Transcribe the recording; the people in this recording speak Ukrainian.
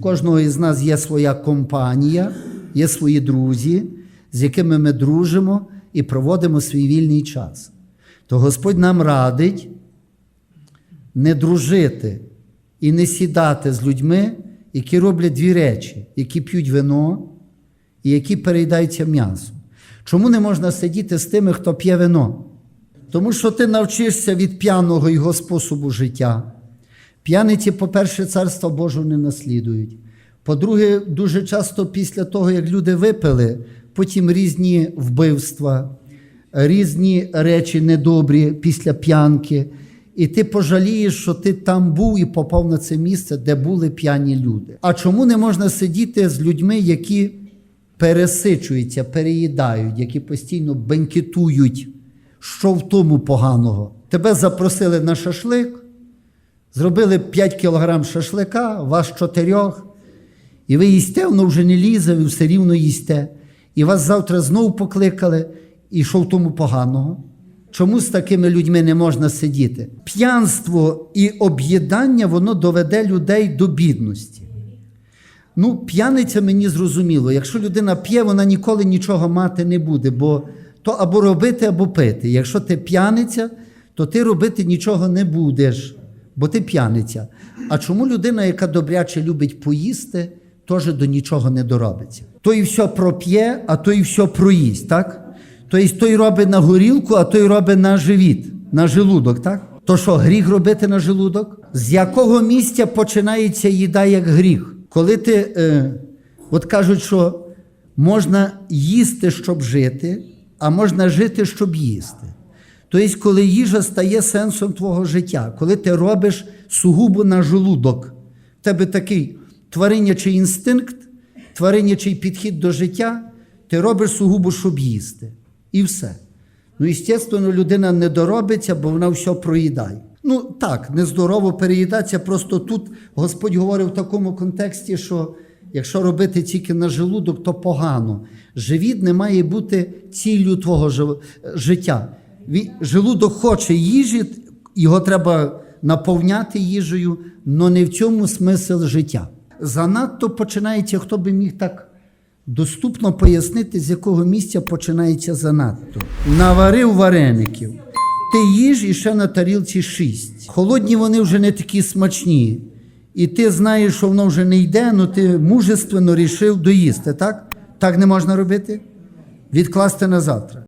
Кожного із нас є своя компанія, є свої друзі, з якими ми дружимо і проводимо свій вільний час. То Господь нам радить не дружити і не сідати з людьми, які роблять дві речі, які п'ють вино і які переїдаються м'ясом. Чому не можна сидіти з тими, хто п'є вино? Тому що ти навчишся від п'яного його способу життя. П'яниці, по-перше, царство Божого не наслідують. По-друге, дуже часто після того, як люди випили, потім різні вбивства, різні речі недобрі після п'янки. І ти пожалієш, що ти там був і попав на це місце, де були п'яні люди. А чому не можна сидіти з людьми, які пересичуються, переїдають, які постійно бенкетують? Що в тому поганого? Тебе запросили на шашлик, зробили 5 кілограм шашлика, вас чотирьох, і ви їсте, воно вже не лізе, ви все рівно їсте. І вас завтра знову покликали, і що в тому поганого? Чому з такими людьми не можна сидіти? П'янство і об'їдання воно доведе людей до бідності. Ну, п'яниця мені зрозуміло. Якщо людина п'є, вона ніколи нічого мати не буде, бо то або робити, або пити. Якщо ти п'яниця, то ти робити нічого не будеш, бо ти п'яниця. А чому людина, яка добряче любить поїсти, теж до нічого не доробиться? Той все проп'є, а той все проїсть, так? Тобто той робить на горілку, а той робить на живіт, на желудок, так? То що, гріх робити на желудок? З якого місця починається їда як гріх? Коли ти, е, от кажуть, що можна їсти, щоб жити, а можна жити, щоб їсти. Тобто, коли їжа стає сенсом твого життя, коли ти робиш сугубо на желудок, в тебе такий тваринячий інстинкт, тваринячий підхід до життя, ти робиш сугубо, щоб їсти. І все. Ну, звісно, людина не доробиться, бо вона все проїдає. Ну так, нездорово переїдатися. Просто тут Господь говорив в такому контексті, що якщо робити тільки на желудок, то погано. Живіт не має бути ціллю твого життя. Желудок хоче їжі, його треба наповняти їжею, але не в цьому смисл життя. Занадто починається, хто би міг так доступно пояснити, з якого місця починається занадто. Наварив вареників. Ти їж і ще на тарілці шість. Холодні вони вже не такі смачні. І ти знаєш, що воно вже не йде, але ти мужественно рішив доїсти, так? Так не можна робити? Відкласти на завтра.